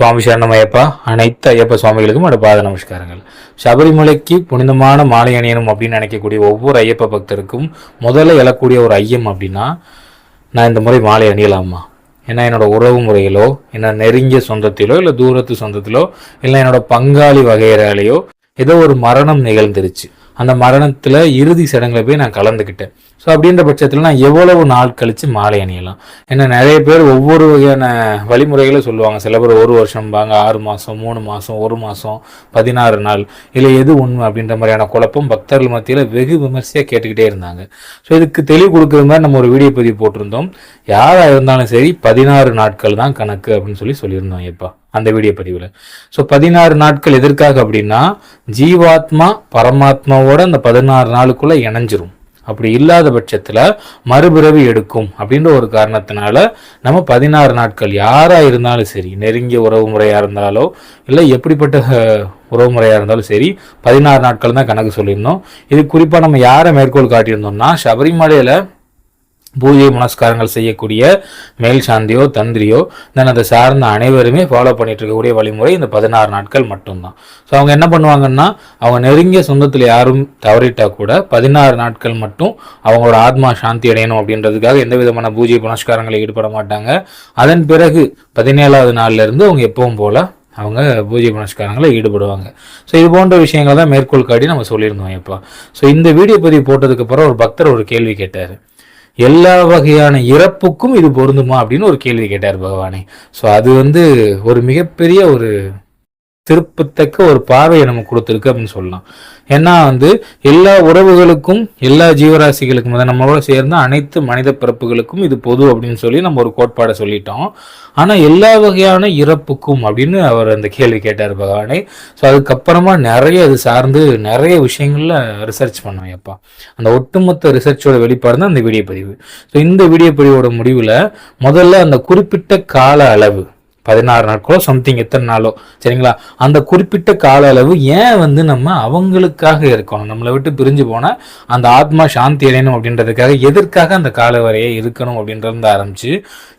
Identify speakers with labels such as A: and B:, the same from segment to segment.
A: சுவாமி சரணம் ஐயப்பா அனைத்து ஐயப்ப சுவாமிகளுக்கும் என்னோட பாத நமஸ்காரங்கள். சபரிமலைக்கு புனிதமான மாலை அணியணும் அப்படின்னு நினைக்கக்கூடிய ஒவ்வொரு ஐயப்ப பக்தருக்கும் முதல்ல எழக்கூடிய ஒரு ஐயம் அப்படின்னா நான் இந்த முறை மாலை அணியலாமா? ஏன்னா என்னோட உறவு முறையிலோ என்ன நெருங்கிய சொந்தத்திலோ இல்லை தூரத்து சொந்தத்திலோ இல்லை என்னோட பங்காளி வகையிறாலேயோ ஏதோ ஒரு மரணம் நிகழ்ந்துருச்சு. அந்த மரணத்தில் இறுதி சடங்குல போய் நான் கலந்துக்கிட்டேன். ஸோ அப்படின்ற பட்சத்தில் நான் எவ்வளவு நாள் கழித்து மாலை அணியலாம்? ஏன்னா நிறைய பேர் ஒவ்வொரு வகையான வழிமுறைகளை சொல்லுவாங்க. சில பேர் ஒரு வருஷம்பாங்க ஆறு மாதம் மூணு மாதம் ஒரு மாதம் பதினாறு நாள். இல்லை எது உண்மை அப்படின்ற மாதிரியான குழப்பம் பக்தர்கள் மத்தியில் வெகு விமர்சையாக கேட்டுக்கிட்டே இருந்தாங்க. ஸோ இதுக்கு தெளிவு கொடுக்குற மாதிரி நம்ம ஒரு வீடியோ பதிவு போட்டிருந்தோம். யாராக இருந்தாலும் சரி பதினாறு நாட்கள் தான் கணக்கு அப்படின்னு சொல்லி சொல்லியிருந்தோம் எப்பா அந்த வீடியோ பதிவில். ஸோ பதினாறு நாட்கள் எதற்காக அப்படின்னா ஜீவாத்மா பரமாத்மாவோட அந்த பதினாறு நாளுக்குள்ளே இணைஞ்சிரும். அப்படி இல்லாத பட்சத்தில் மறுபிறவி எடுக்கும் அப்படின்ற ஒரு காரணத்தினால நம்ம பதினாறு நாட்கள் யாராக இருந்தாலும் சரி நெருங்கிய உறவு முறையாக இருந்தாலோ இல்லை எப்படிப்பட்ட உறவு முறையாக இருந்தாலும் சரி பதினாறு நாட்கள் தான் கணக்கு சொல்லியிருந்தோம். இது குறிப்பாக நம்ம யாரை மேற்கோள் காட்டியிருந்தோம்னா சபரிமலையில் பூஜை புனஸ்காரங்கள் செய்யக்கூடிய மேல் சாந்தியோ தந்திரியோ தென் அதை சார்ந்த அனைவருமே ஃபாலோ பண்ணிட்டு இருக்கக்கூடிய வழிமுறை இந்த பதினாறு நாட்கள் மட்டும்தான். ஸோ அவங்க என்ன பண்ணுவாங்கன்னா அவங்க நெருங்கிய சொந்தத்தில் யாரும் தவறிட்டா கூட பதினாறு நாட்கள் மட்டும் அவங்களோட ஆத்மா சாந்தி அடையணும் அப்படின்றதுக்காக எந்த விதமான பூஜை புனஸ்காரங்களை ஈடுபட மாட்டாங்க. அதன் பிறகு பதினேழாவது நாள்லேருந்து அவங்க எப்பவும் போல அவங்க பூஜை புனஸ்காரங்களில் ஈடுபடுவாங்க. ஸோ இது போன்ற விஷயங்களை தான் மேற்கோள் காட்டி நம்ம சொல்லியிருந்தோம் இப்போ ஸோ இந்த வீடியோ பதிவு போட்டதுக்கு அப்புறம் ஒரு பக்தர் ஒரு கேள்வி கேட்டார். எல்லா வகையான இறப்புக்கும் இது பொருந்துமா அப்படின்னு ஒரு கேள்வி கேட்டார் பகவானே. ஸோ அது வந்து ஒரு மிகப்பெரிய ஒரு திருப்பத்தக்க ஒரு பார்வையை நமக்கு கொடுத்துருக்கு அப்படின்னு சொல்லலாம். ஏன்னா வந்து எல்லா உறவுகளுக்கும் எல்லா ஜீவராசிகளுக்கும் அதை நம்மளோட சேர்ந்த அனைத்து மனித பிறப்புகளுக்கும் இது பொது அப்படின்னு சொல்லி நம்ம ஒரு கோட்பாடை சொல்லிட்டோம். ஆனால் எல்லா வகையான இறப்புக்கும் அப்படின்னு அவர் அந்த கேள்வி கேட்டார் பகவானே. ஸோ அதுக்கப்புறமா நிறைய இது சார்ந்து நிறைய விஷயங்களில் ரிசர்ச் பண்ணோம் எப்பா அந்த ஒட்டுமொத்த ரிசர்ச்சோட வெளிப்பாடு தான் அந்த வீடியோ பதிவு. ஸோ இந்த வீடியோ பதிவோட முடிவில் முதல்ல அந்த குறிப்பிட்ட கால அளவு பதினாறு நாட்களோ சம்திங் எத்தனை நாளோ சரிங்களா? அந்த குறிப்பிட்ட கால அளவு ஏன் வந்து நம்ம அவங்களுக்காக இருக்கணும்? நம்மளை விட்டு பிரிஞ்சு போனால் அந்த ஆத்மா சாந்தி அடையணும் அப்படின்றதுக்காக எதற்காக அந்த கால வரையை இருக்கணும் அப்படின்றது ஆரம்பிச்சு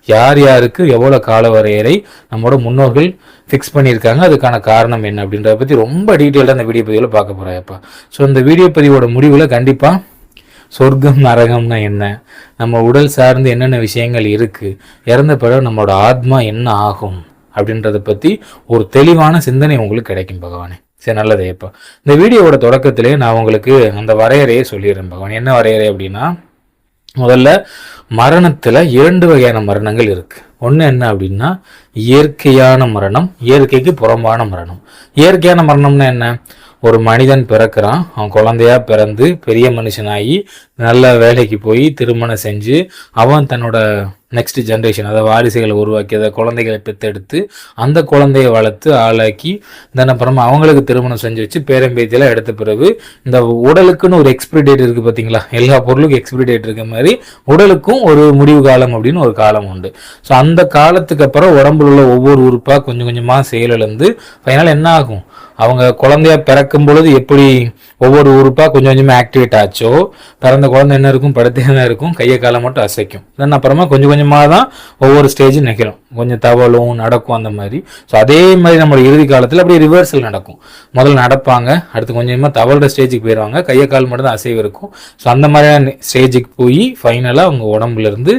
A: யார் யாருக்கு எவ்வளோ கால வரையறை நம்மளோட முன்னோர்கள் ஃபிக்ஸ் பண்ணியிருக்காங்க அதுக்கான காரணம் என்ன அப்படின்றத பற்றி ரொம்ப டீட்டெயிலாக அந்த வீடியோ பதிவில் பார்க்க போகிறேன்ப்பா ஸோ இந்த வீடியோ பதிவோட முடிவில் கண்டிப்பாக சொர்க்கம் நரகம்னா என்ன? நம்ம உடல் சார்ந்து என்னென்ன விஷயங்கள் இருக்கு? இறந்த பிறகு நம்மளோட ஆத்மா என்ன ஆகும்? அப்படின்றத பற்றி ஒரு தெளிவான சிந்தனை உங்களுக்கு கிடைக்கும் பகவானே. சரி நல்லதே இப்போ. இந்த வீடியோவோட தொடக்கத்திலே நான் உங்களுக்கு அந்த வரையறையை சொல்லிடுறேன் பகவான். என்ன வரையறை அப்படின்னா முதல்ல மரணத்துல இரண்டு வகையான மரணங்கள் இருக்கு. ஒன்று என்ன அப்படின்னா இயற்கையான மரணம் இயற்கைக்கு புறம்பான மரணம். இயற்கையான மரணம்னா என்ன? ஒரு மனிதன் பிறக்கிறான். அவன் குழந்தையா பிறந்து பெரிய மனுஷனாகி நல்ல வேலைக்கு போய் திருமணம் செஞ்சு அவன் தன்னோட நெக்ஸ்ட் ஜென்ரேஷன் அதாவது வாரிசுகளை உருவாக்கி அதை குழந்தைகளை பெற்றெடுத்து அந்த குழந்தையை வளர்த்து ஆளாக்கி தென் அப்புறமா அவங்களுக்கு திருமணம் செஞ்சு வச்சு பேரம்பேத்தியெல்லாம் எடுத்த பிறகு இந்த உடலுக்குன்னு ஒரு எக்ஸ்பிரி டேட் இருக்குது பார்த்தீங்களா எல்லா பொருளுக்கும் எக்ஸ்பிரி டேட் இருக்க மாதிரி உடலுக்கும் ஒரு முடிவு காலம் அப்படின்னு ஒரு காலம் உண்டு. ஸோ அந்த காலத்துக்கு அப்புறம் உடம்புல உள்ள ஒவ்வொரு உறுப்பாக கொஞ்சம் கொஞ்சமாக செயலிழந்து ஃபைனல் என்ன ஆகும்? அவங்க குழந்தையா பிறக்கும் பொழுது எப்படி ஒவ்வொரு உறுப்பாக கொஞ்சம் கொஞ்சமாக ஆக்டிவேட் ஆச்சோ பிறந்த குழந்தை என்ன இருக்கும் படுத்தே தான் இருக்கும் கையை காலை மட்டும் அசைக்கும். தென் அப்புறமா கொஞ்சம் கொஞ்சமாக தான் ஒவ்வொரு ஸ்டேஜும் நிற்கிறோம். கொஞ்சம் தவளும் நடக்கும் அந்த மாதிரி. ஸோ அதே மாதிரி நம்ம இறுதி காலத்தில் அப்படியே ரிவர்சல் நடக்கும். முதல்ல நடப்பாங்க அடுத்து கொஞ்சம் கொஞ்சமாக தவளோட ஸ்டேஜுக்கு போயிடுவாங்க கையை கால் மட்டும் தான் அசைவு இருக்கும். ஸோ அந்த மாதிரியான ஸ்டேஜுக்கு போய் ஃபைனலாக அவங்க உடம்புலேருந்து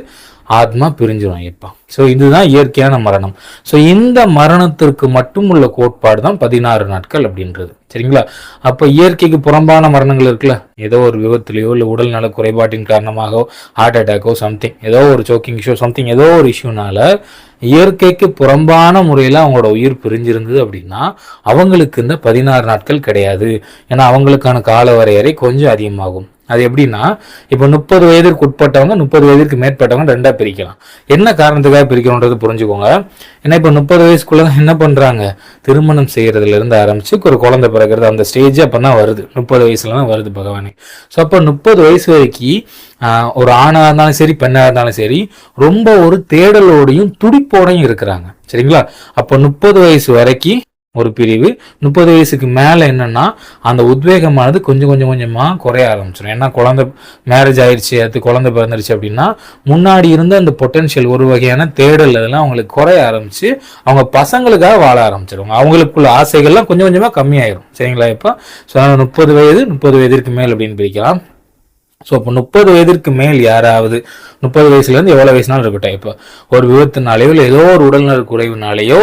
A: ஆத்மா பிரிஞ்சிடும் இப்போ ஸோ இதுதான் இயற்கையான மரணம். ஸோ இந்த மரணத்திற்கு மட்டும் உள்ள கோட்பாடு தான் பதினாறு நாட்கள் அப்படின்றது. சரிங்களா? அப்போ இயற்கைக்கு புறம்பான மரணங்கள் இருக்குல்ல? ஏதோ ஒரு விபத்துலையோ இல்லை உடல் நல குறைபாட்டின் காரணமாகவோ ஹார்ட் அட்டாக்கோ சம்திங் ஏதோ ஒரு சோக்கிங் இஷ்யூ சம்திங் ஏதோ ஒரு இஷ்யூனால இயற்கைக்கு புறம்பான முறையில் அவங்களோட உயிர் பிரிஞ்சிருந்தது அப்படின்னா அவங்களுக்கு இந்த பதினாறு நாட்கள் கிடையாது. ஏன்னா அவங்களுக்கான கால வரையறை கொஞ்சம் அதிகமாகும். அது எப்படின்னா இப்போ முப்பது வயதிற்கு உட்பட்டவங்க முப்பது வயதிற்கு மேற்பட்டவங்க ரெண்டாக பிரிக்கலாம். என்ன காரணத்துக்காக பிரிக்கணுன்றது புரிஞ்சுக்கோங்க. ஏன்னா இப்போ முப்பது வயசுக்குள்ள என்ன பண்ணுறாங்க திருமணம் செய்கிறதுலேருந்து ஆரம்பித்து ஒரு குழந்தை பிறக்கிறது அந்த ஸ்டேஜ் அப்போ தான் வருது. முப்பது வயசுல தான் வருது பகவானே. ஸோ அப்போ முப்பது வயசு வரைக்கும் ஒரு ஆணாக இருந்தாலும் சரி பெண்ணாக இருந்தாலும் சரி ரொம்ப ஒரு தேடலோடையும் துடிப்போடையும் இருக்கிறாங்க. சரிங்களா? அப்போ முப்பது வயசு வரைக்கும் ஒரு பிரிவு. முப்பது வயசுக்கு மேலே என்னன்னா அந்த உத்வேகமானது கொஞ்சம் கொஞ்சம் கொஞ்சமாக குறைய ஆரம்பிச்சிடும் ஏன்னா குழந்தை மேரேஜ் ஆயிடுச்சு அது குழந்தை பிறந்துருச்சு அப்படின்னா முன்னாடி இருந்த அந்த பொட்டென்ஷியல் ஒரு வகையான தேடல் அதெல்லாம் அவங்களுக்கு குறைய ஆரம்பிச்சு அவங்க பசங்களுக்காக வாழ ஆரம்பிச்சிருவாங்க. அவங்களுக்குள்ள ஆசைகள்லாம் கொஞ்சம் கொஞ்சமாக கம்மியாயிரும். சரிங்களா இப்போ? ஸோ முப்பது வயது முப்பது வயதிற்கு மேல் அப்படின்னு பிரிக்கலாம். ஸோ இப்போ முப்பது வயதிற்கு மேல் யாராவது முப்பது வயசுலேருந்து எவ்வளோ வயசுனாலும் இருக்கட்டும். இப்போ ஒரு விபத்துனாலேயோ இல்லை ஏதோ ஒரு உடல்நல குறைவுனாலேயோ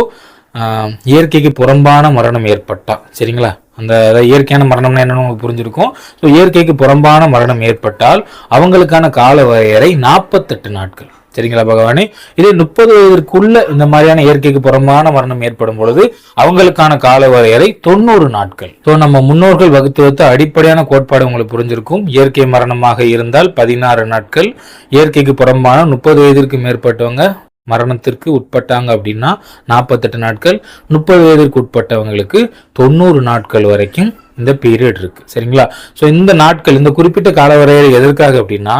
A: இயற்கைக்கு புறம்பான மரணம் ஏற்பட்டா. சரிங்களா? அந்த அதாவது இயற்கையான மரணம்னா என்னன்னு உங்களுக்கு புரிஞ்சிருக்கும். ஸோ இயற்கைக்கு புறம்பான மரணம் ஏற்பட்டால் அவங்களுக்கான கால வரையறை நாற்பத்தெட்டு நாட்கள். சரிங்களா பகவானே? இதே முப்பது வயதிற்குள்ள இந்த மாதிரியான இயற்கைக்கு புறம்பான மரணம் ஏற்படும் பொழுது அவங்களுக்கான கால வரையறை தொண்ணூறு நாட்கள். ஸோ நம்ம முன்னோர்கள் வகுத்து வைத்த அடிப்படையான கோட்பாடு உங்களுக்கு புரிஞ்சிருக்கும். இயற்கை மரணமாக இருந்தால் பதினாறு நாட்கள். இயற்கைக்கு புறம்பான முப்பது வயதிற்கு மேற்பட்டவங்க மரணத்திற்கு உட்பட்டாங்க அப்படின்னா நாற்பத்தெட்டு நாட்கள் முப்பது வயதிற்கு உட்பட்டவங்களுக்கு தொண்ணூறு நாட்கள் வரைக்கும் இந்த பீரியட் இருக்கு. சரிங்களா? ஸோ இந்த நாட்கள் இந்த குறிப்பிட்ட காலவரையில் எதற்காக அப்படின்னா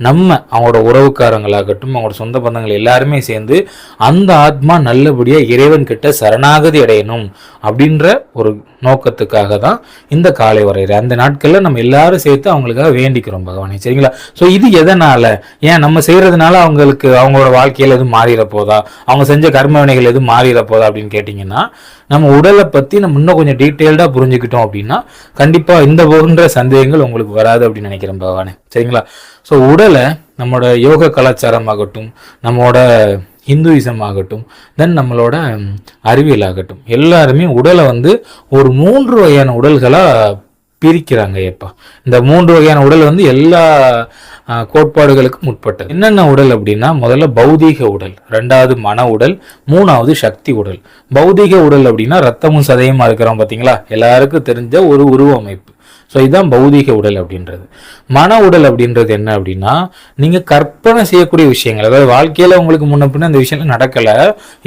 A: நம்ம அவங்களோட உறவுக்காரங்களாகட்டும் அவங்களோட சொந்த பந்தங்கள் எல்லாருமே சேர்ந்து அந்த ஆத்மா நல்லபடியாக இறைவன் கிட்ட சரணாகதி அடையணும் அப்படின்ற ஒரு நோக்கத்துக்காக தான் இந்த காலை வரையறை. அந்த நாட்களில் நம்ம எல்லாரும் சேர்த்து அவங்களுக்காக வேண்டிக்கிறோம் பகவானே. சரிங்களா? ஸோ இது எதனால? ஏன் நம்ம செய்கிறதுனால அவங்களுக்கு அவங்களோட வாழ்க்கையில் எதுவும் மாறிட போதா? அவங்க செஞ்ச கர்ம வினைகள் எதுவும் மாறிட போதா அப்படின்னு கேட்டிங்கன்னா நம்ம உடலை பற்றி நம்ம இன்னும் கொஞ்சம் டீட்டெயில்டாக புரிஞ்சுக்கிட்டோம் அப்படின்னா கண்டிப்பாக இந்த போன்ற சந்தேகங்கள் உங்களுக்கு வராது அப்படின்னு நினைக்கிறேன் பகவானே. சரிங்களா? ஸோ உடலை நம்மளோட யோக கலாச்சாரம் ஆகட்டும் நம்மளோட ஹிந்துயிசம் ஆகட்டும் தென் நம்மளோட அறிவியல் ஆகட்டும். எல்லாருமே உடலை வந்து ஒரு மூன்று வகையான உடல்களாக பிரிக்கிறாங்க ஏப்பா. இந்த மூன்று வகையான உடல் வந்து எல்லா கோட்பாடுகளுக்கும் உட்பட்டது. என்னென்ன உடல் அப்படின்னா முதல்ல பௌதீக உடல் ரெண்டாவது மன உடல் மூணாவது சக்தி உடல். பௌதீக உடல் அப்படின்னா ரத்தமும் சதையுமா இருக்கிறோம் பார்த்தீங்களா எல்லாருக்கும் தெரிஞ்ச ஒரு உருவ அமைப்பு ஸோ இதுதான் பௌதீக உடல் அப்படின்றது. மன உடல் அப்படின்றது என்ன அப்படின்னா நீங்கள் கற்பனை செய்யக்கூடிய விஷயங்கள். அதாவது வாழ்க்கையில் உங்களுக்கு முன்ன பின்ன அந்த விஷயம்லாம் நடக்கலை.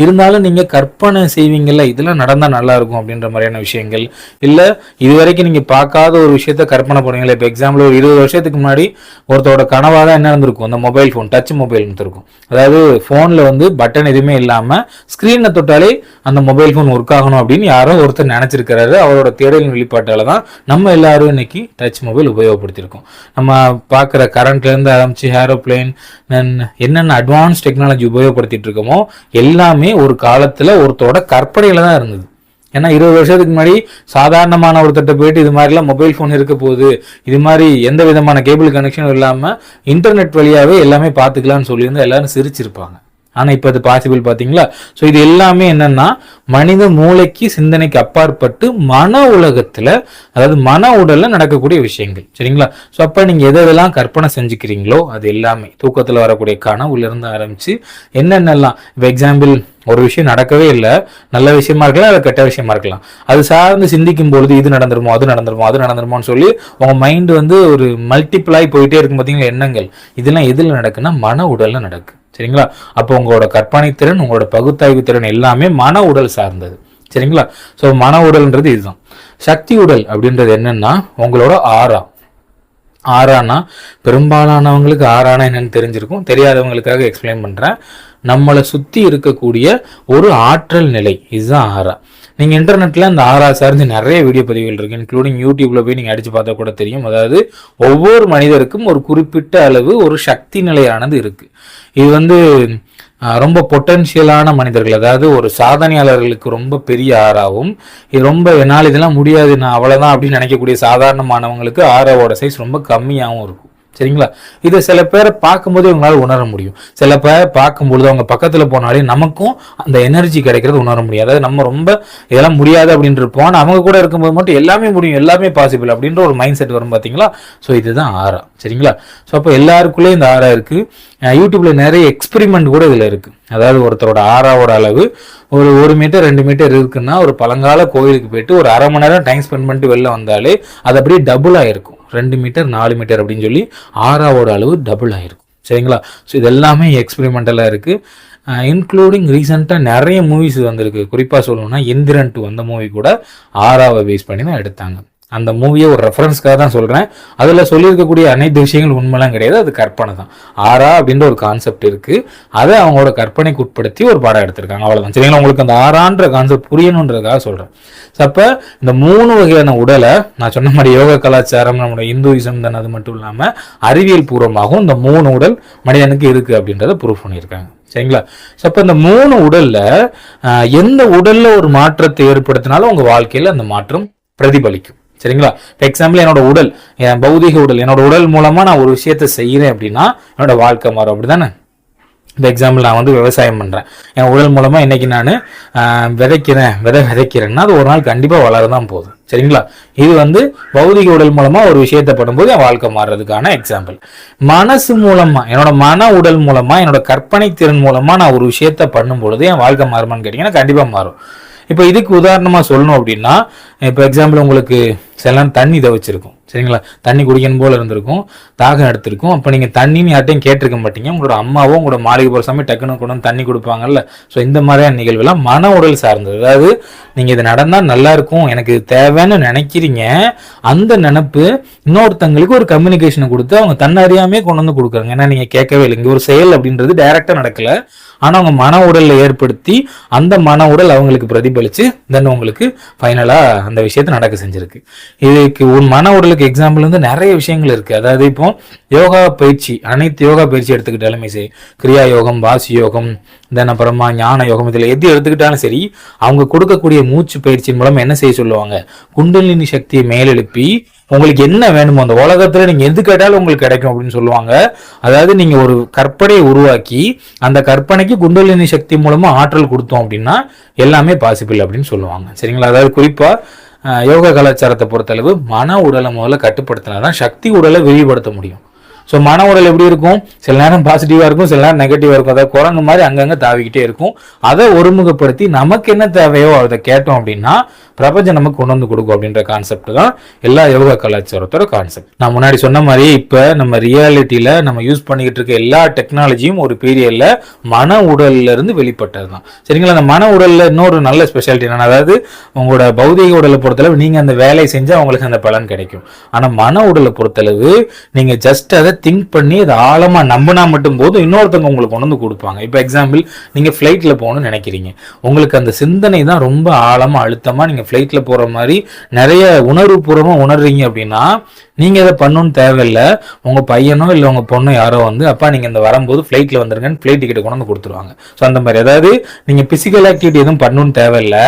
A: இருந்தாலும் நீங்கள் கற்பனை செய்வீங்கல்ல இதெல்லாம் நடந்தால் நல்லா இருக்கும் அப்படின்ற மாதிரியான விஷயங்கள். இல்லை இது வரைக்கும் நீங்கள் பார்க்காத ஒரு விஷயத்த கற்பனை பண்ணுவீங்களா? இப்போ எக்ஸாம்பிள் ஒரு இருபது வருஷத்துக்கு முன்னாடி ஒருத்தரோட கனவாக தான் என்ன இருந்திருக்கும்? அந்த மொபைல் ஃபோன் டச் மொபைல் இருந்திருக்கும். அதாவது ஃபோனில் வந்து பட்டன் எதுவுமே இல்லாமல் ஸ்க்ரீனை தொட்டாலே அந்த மொபைல் ஃபோன் ஒர்க் ஆகணும் அப்படின்னு யாரோ ஒருத்தர் நினச்சிருக்கிறாரு. அவரோட தேடலின் வெளிப்பாட்டால் தான் நம்ம எல்லாரும் இன்னைக்கு டச் மொபைல் உபயோகப்படுத்தியிருக்கோம். நம்ம பார்க்குற கரண்ட்லேருந்து ஆரம்பிச்சு ஏரோப்ளேன் என்னென்ன அட்வான்ஸ் டெக்னாலஜி உபயோகப்படுத்திட்டு இருக்கோமோ எல்லாமே ஒரு காலத்தில் ஒருத்தரோட கற்பனையில் தான் இருந்தது. ஏன்னா இருபது வருஷத்துக்கு முன்னாடி சாதாரணமான ஒருத்தட்ட போயிட்டு இது மாதிரிலாம் மொபைல் ஃபோன் இருக்க போகுது. இது மாதிரி எந்த விதமான கேபிள் கனெக்ஷனும் இல்லாமல் இன்டர்நெட் வழியாகவே எல்லாமே பார்த்துக்கலாம்னு சொல்லியிருந்து எல்லாரும் சிரிச்சிருப்பாங்க. ஆனால் இப்போ அது பாசிபிள் பார்த்தீங்களா ஸோ இது எல்லாமே என்னன்னா மனித மூளைக்கு சிந்தனைக்கு அப்பாற்பட்டு மன உலகத்தில் அதாவது மன உடலில் நடக்கக்கூடிய விஷயங்கள். சரிங்களா? ஸோ அப்போ நீங்கள் எது எதெல்லாம் கற்பனை செஞ்சுக்கிறீங்களோ அது எல்லாமே. தூக்கத்தில் வரக்கூடிய கனவுலேருந்து ஆரம்பித்து என்னென்னலாம் இப்போ எக்ஸாம்பிள் ஒரு விஷயம் நடக்கவே இல்லை. நல்ல விஷயமா இருக்கலாம் அது கெட்ட விஷயமா இருக்கலாம். அது சார்ந்து சிந்திக்கும் பொழுது இது நடந்துருமோ அது நடந்துருமோ அது நடந்துருமோன்னு சொல்லி உங்க மைண்ட் வந்து ஒரு மல்டிப்ளாய் போயிட்டே இருக்கும் பார்த்தீங்களா எண்ணங்கள். இதெல்லாம் எதில் நடக்குன்னா மன உடலில் நடக்கு. சரிங்களா? அப்போ உங்களோட கற்பனை திறன் உங்களோட பகுத்தாய்வு திறன் எல்லாமே மன உடல் சார்ந்தது. சரிங்களா? ஸோ மன உடல்ன்றது இதுதான். சக்தி உடல் அப்படின்றது என்னன்னா உங்களோட ஆறா. ஆறானா பெரும்பாலானவங்களுக்கு ஆறானா என்னன்னு தெரிஞ்சிருக்கும். தெரியாதவங்களுக்காக எக்ஸ்பிளைன் பண்ணுறேன் நம்மளை சுற்றி இருக்கக்கூடிய ஒரு ஆற்றல் நிலை இதுதான் ஆறா. நீங்கள் இன்டர்நெட்டில் அந்த ஆறா சார்ந்து நிறைய வீடியோ பதிவுகள் இருக்குது இன்க்ளூடிங் யூடியூப்பில் போய் நீங்கள் அடித்து பார்த்தா கூட தெரியும். அதாவது ஒவ்வொரு மனிதருக்கும் ஒரு குறிப்பிட்ட அளவு ஒரு சக்தி நிலையானது இருக்குது இது வந்து ரொம்ப பொட்டன்ஷியலான மனிதர்கள் அதாவது ஒரு சாதனையாளர்களுக்கு ரொம்ப பெரிய ஆறாவும் இது ரொம்ப என்னால் இதெல்லாம் முடியாது நான் அவ்வளோதான் அப்படின்னு நினைக்கக்கூடிய சாதாரணமானவங்களுக்கு ஆறாவோட சைஸ் ரொம்ப கம்மியாகவும் இருக்கும். சரிங்களா? இதை சில பேரை பார்க்கும்போது இவங்களால உணர முடியும். சில பேர் பார்க்கும்பொழுது அவங்க பக்கத்தில் போனாலே நமக்கும் அந்த எனர்ஜி கிடைக்கிறது உணர முடியும் அதாவது நம்ம ரொம்ப இதெல்லாம் முடியாது அப்படின்னு இருப்போம். அவங்க கூட இருக்கும்போது மட்டும் எல்லாமே முடியும் எல்லாமே பாசிபிள் அப்படின்ற ஒரு மைண்ட் செட் வரும் பார்த்தீங்களா ஸோ இதுதான் ஆறா. சரிங்களா? ஸோ அப்போ எல்லாருக்குள்ளேயும் இந்த ஆறா இருக்குது யூடியூப்பில் நிறைய எக்ஸ்பெரிமெண்ட் கூட இதில் இருக்குது அதாவது ஒருத்தரோட ஆறாவோட அளவு ஒரு ஒரு மீட்டர் ரெண்டு மீட்டர் இருக்குன்னா ஒரு பழங்கால கோயிலுக்கு போயிட்டு ஒரு அரை மணி நேரம் டைம் ஸ்பெண்ட் பண்ணிட்டு வெளில வந்தாலே அது அப்படியே டபுள் இருக்கும். ரெண்டு மீட்டர் நாலு மீட்டர் அப்படின்னு சொல்லி ஆறாவோட அளவு டபுள் ஆகிருக்கும் சரிங்களா? ஸோ இது எல்லாமே எக்ஸ்பெரிமெண்டலாக இருக்குது இன்க்ளூடிங் ரீசெண்டாக நிறைய மூவிஸ் வந்திருக்கு. குறிப்பாக சொல்லணும்னா இந்திரன் டூ அந்த மூவி கூட ஆறாவை பேஸ் பண்ணி தான் எடுத்தாங்க. அந்த மூவியை ஒரு ரெஃபரன்ஸ்க்காக தான் சொல்கிறேன் அதில் சொல்லியிருக்கக்கூடிய அனைத்து விஷயங்கள் உண்மைலாம் கிடையாது. அது கற்பனை தான். ஆரா அப்படின்ற ஒரு கான்செப்ட் இருக்குது அதை அவங்களோட கற்பனைக்கு உட்படுத்தி ஒரு படம் எடுத்திருக்காங்க. அவ்வளோதான் சரிங்களா? உங்களுக்கு அந்த ஆறான்ற கான்செப்ட் புரியணுன்றதுக்காக சொல்கிறேன் ஸோ அப்போ இந்த மூணு வகையான உடலை நான் சொன்ன மாதிரி யோக கலாச்சாரம் நம்மளோட இந்துயிசம் தான் அது மட்டும் இல்லாமல் அறிவியல் பூர்வமாகவும் இந்த மூணு உடல் மனிதனுக்கு இருக்குது அப்படின்றத ப்ரூவ் பண்ணியிருக்காங்க. சரிங்களா? ஸோ அப்போ இந்த மூணு உடலில் எந்த உடலில் ஒரு மாற்றத்தை ஏற்படுத்தினாலும் உங்கள் வாழ்க்கையில் அந்த மாற்றம் பிரதிபலிக்கும். சரிங்களா? இப்போ எக்ஸாம்பிள் என்னோட உடல் என் பௌதிக உடல் என்னோட உடல் மூலமா நான் ஒரு விஷயத்த செய்கிறேன் அப்படின்னா என்னோட வாழ்க்கை மாறும். அப்படிதானே? இந்த எக்ஸாம்பிள் நான் வந்து விவசாயம் பண்ணுறேன் என் உடல் மூலமாக இன்னைக்கு நான் விதைக்கிறேன். விதை விதைக்கிறேன்னா அது ஒரு நாள் கண்டிப்பாக வளர தான் போகுது. சரிங்களா? இது வந்து பௌதிக உடல் மூலமாக ஒரு விஷயத்தை பண்ணும்போது என் வாழ்க்கை மாறுறதுக்கான எக்ஸாம்பிள் மனசு மூலமாக என்னோட மன உடல் மூலமாக என்னோட கற்பனை திறன் மூலமாக நான் ஒரு விஷயத்தை பண்ணும்பொழுது என் வாழ்க்கை மாறுமான்னு கேட்டிங்கன்னா கண்டிப்பாக மாறும். இப்போ இதுக்கு உதாரணமாக சொல்லணும் அப்படின்னா இப்போ எக்ஸாம்பிள் உங்களுக்கு சில தண்ணி தவச்சிருக்கும் சரிங்களா? தண்ணி குடிக்கணும் போல இருந்திருக்கும். தாகம் எடுத்திருக்கும். அப்போ நீங்கள் தண்ணின்னு யார்ட்டையும் கேட்டிருக்க மாட்டீங்க. உங்களோட அம்மாவோ உங்களோட மாளிகை போகிற சமயம் டக்குன்னு கொண்டு வந்து தண்ணி கொடுப்பாங்கல்ல. ஸோ இந்த மாதிரியான நிகழ்வுலாம் மன உடல் சார்ந்தது. அதாவது நீங்கள் இது நடந்தால் நல்லா இருக்கும். எனக்கு தேவைன்னு நினைக்கிறீங்க. அந்த நினப்பு இன்னொருத்தங்களுக்கு ஒரு கம்யூனிகேஷனை கொடுத்து அவங்க தன்னறியாமே கொண்டு வந்து கொடுக்குறாங்க. ஏன்னா நீங்கள் கேட்கவே இல்லை. இங்கே ஒரு செயல் அப்படின்றது டைரெக்டாக நடக்கல. ஆனால் அவங்க மன உடலில் ஏற்படுத்தி அந்த மன உடல் அவங்களுக்கு பிரதிபலித்து தென் உங்களுக்கு ஃபைனலாக அந்த விஷயத்தை நடக்க செஞ்சிருக்கு. இதுக்கு ஒரு மன உடலுக்கு எக்ஸாம்பிள் வந்து நிறைய விஷயங்கள் இருக்கு. அதாவது இப்போ யோகா பயிற்சி அனைத்து யோகா பயிற்சி எடுத்துக்கிட்டாலுமே சரி கிரியா யோகம் வாசி யோகம் தென் அப்புறமா ஞான யோகம் இதில் எது எடுத்துக்கிட்டாலும் சரி அவங்க கொடுக்கக்கூடிய மூச்சு பயிற்சியின் மூலம் என்ன செய்ய சொல்லுவாங்க? குண்டலினி சக்தியை மேலெழுப்பி உங்களுக்கு என்ன வேணுமோ அந்த உலகத்துல நீங்க எது கேட்டாலும் உங்களுக்கு கிடைக்கும் அப்படின்னு சொல்லுவாங்க. அதாவது நீங்க ஒரு கற்பனையை உருவாக்கி அந்த கற்பனைக்கு குண்டலினி சக்தி மூலமா ஆற்றல் கொடுத்தோம் அப்படின்னா எல்லாமே பாசிபிள் அப்படின்னு சொல்லுவாங்க. சரிங்களா? அதாவது குறிப்பா யோகா கலாச்சாரத்தை பொறுத்தளவு மன உடலை முதல்ல கட்டுப்படுத்தினா தான் சக்தி உடலை விரிவுபடுத்த முடியும். ஸோ மன உடல் எப்படி இருக்கும்? சில நேரம் பாசிட்டிவாக இருக்கும் சில நேரம் நெகட்டிவாக இருக்கும். அதாவது குரங்கு மாதிரி அங்கங்கே தாவிக்கிட்டே இருக்கும். அதை ஒருமுகப்படுத்தி நமக்கு என்ன தேவையோ அதை கேட்டோம் அப்படின்னா பிரபஞ்சம் நமக்கு கொண்டு வந்து கொடுக்கும் அப்படின்ற கான்செப்ட் தான் எல்லா யோகா கலாச்சாரத்தோட கான்செப்ட் நான் முன்னாடி சொன்ன மாதிரி இப்போ நம்ம ரியாலிட்டியில் நம்ம யூஸ் பண்ணிக்கிட்டு இருக்க எல்லா டெக்னாலஜியும் ஒரு பீரியடில் மன உடல்ல இருந்து வெளிப்பட்டது தான் சரிங்களா? அந்த மன உடலில் இன்னொரு நல்ல ஸ்பெஷாலிட்டி என்ன அதாவது உங்களோட பௌதிக உடலை பொறுத்தளவு நீங்கள் அந்த வேலையை செஞ்சால் உங்களுக்கு அந்த பலன் கிடைக்கும். ஆனால் மன உடலை பொறுத்தளவு நீங்கள் ஜஸ்ட் அதை திங்க் பண்ணி அதை ஆழமாக நம்பினா மட்டும் போதும் இன்னொருத்தவங்க உங்களுக்கு கொண்டு வந்து கொடுப்பாங்க. இப்போ எக்ஸாம்பிள் நீங்கள் ஃப்ளைட்டில் போகணும்னு நினைக்கிறீங்க. உங்களுக்கு அந்த சிந்தனை தான் ரொம்ப ஆழமாக அழுத்தமாக நீங்கள் நீங்கள் ஃப்ளைட்டில் போற மாதிரி நிறைய உணர்வுபூர்வமாக உணர்றீங்க அப்படின்னா நீங்க இதை பண்ணணும்னு தேவையில்லை. உங்க பையனோ இல்லை உங்க பொண்ணோ யாரோ வந்து அப்பா நீங்க இந்த வரும்போது ஃப்ளைட்ல வந்துருங்கன்னு ஃப்ளைட் டிக்கெட் கொண்டு வந்து கொடுத்துருவாங்க. ஸோ அந்த மாதிரி. அதாவது நீங்க பிசிக்கல் ஆக்டிவிட்டி எதுவும் பண்ணணும்னு தேவையில்லை.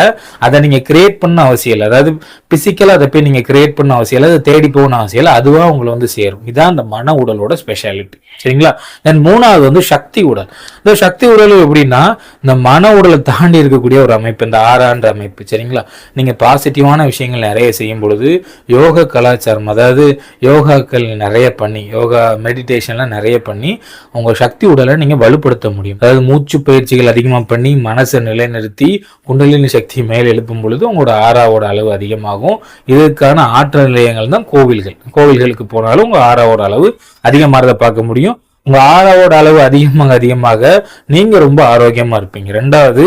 A: அதை நீங்க கிரியேட் பண்ண அவசியம் இல்லை. அதாவது பிசிக்கலா அதை போய் நீங்க கிரியேட் பண்ண அவசியம் இல்லை. அதை தேடி போகணும் அவசியம் இல்லை. அதுவா உங்களை வந்து சேரும். இதான் அந்த மன உடலோட ஸ்பெஷாலிட்டி சரிங்களா? தென் மூணாவது வந்து சக்தி உடல். இந்த சக்தி உடல் எப்படின்னா இந்த மன உடலை தாண்டி இருக்கக்கூடிய ஒரு அமைப்பு இந்த ஆறான்ற அமைப்பு. சரிங்களா? நீங்கள் பாசிட்டிவான விஷயங்கள் நிறைய செய்யும் பொழுது யோக கலாச்சாரம் அதாவது யோகாக்கள் நிறைய பண்ணி யோகா மெடிடேஷன்லாம் நிறைய பண்ணி உங்கள் சக்தி உடலை நீங்கள் வலுப்படுத்த முடியும். அதாவது மூச்சு பயிற்சிகள் அதிகமாக பண்ணி மனசை நிலைநிறுத்தி குண்டலினி சக்தி மேல் எழுப்பும் பொழுது உங்களோட ஆறாவோட அளவு அதிகமாகும். இதற்கான ஆற்றல் நிலையங்கள் தான் கோவில்கள். கோவில்களுக்கு போனாலும் உங்கள் ஆறாவோட அளவு அதிகமாக பார்க்க முடியும். உங்க ஆறாவோட அளவு அதிகமாக அதிகமாக நீங்க ரொம்ப ஆரோக்கியமா இருப்பீங்க. ரெண்டாவது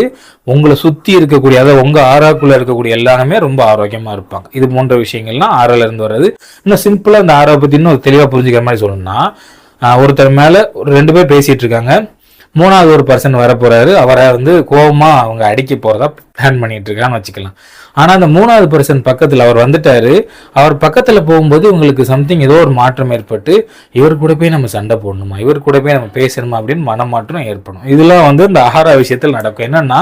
A: உங்களை சுத்தி இருக்கக்கூடிய அதாவது உங்க ஆறாக்குள்ள இருக்கக்கூடிய எல்லாருமே ரொம்ப ஆரோக்கியமா இருப்பாங்க. இது போன்ற விஷயங்கள்லாம் ஆறால இருந்து வர்றது. இன்னும் சிம்பிளா இந்த ஆறாவை பத்தி இன்னும் தெளிவா புரிஞ்சுக்கிற மாதிரி சொல்லணும்னா ஒருத்தர் மேல ஒரு ரெண்டு பேர் பேசிட்டு இருக்காங்க. மூணாவது ஒரு பர்சன் வரப்போறாரு. அவரை வந்து கோபமாக அவங்க அடிக்க போறதா பிளான் பண்ணிட்டு இருக்கான்னு வச்சுக்கலாம். ஆனால் அந்த மூணாவது பர்சன் பக்கத்தில் அவர் வந்துட்டாரு. அவர் பக்கத்தில் போகும்போது உங்களுக்கு சம்திங் ஏதோ ஒரு மாற்றம் ஏற்பட்டு இவர் கூட போய் நம்ம சண்டை போடணுமா? இவர் கூட போய் நம்ம பேசணுமா? அப்படின்னு மனமாற்றம் ஏற்படும். இதெல்லாம் வந்து இந்த ஆஹாரா விஷயத்தில் நடக்கும். என்னன்னா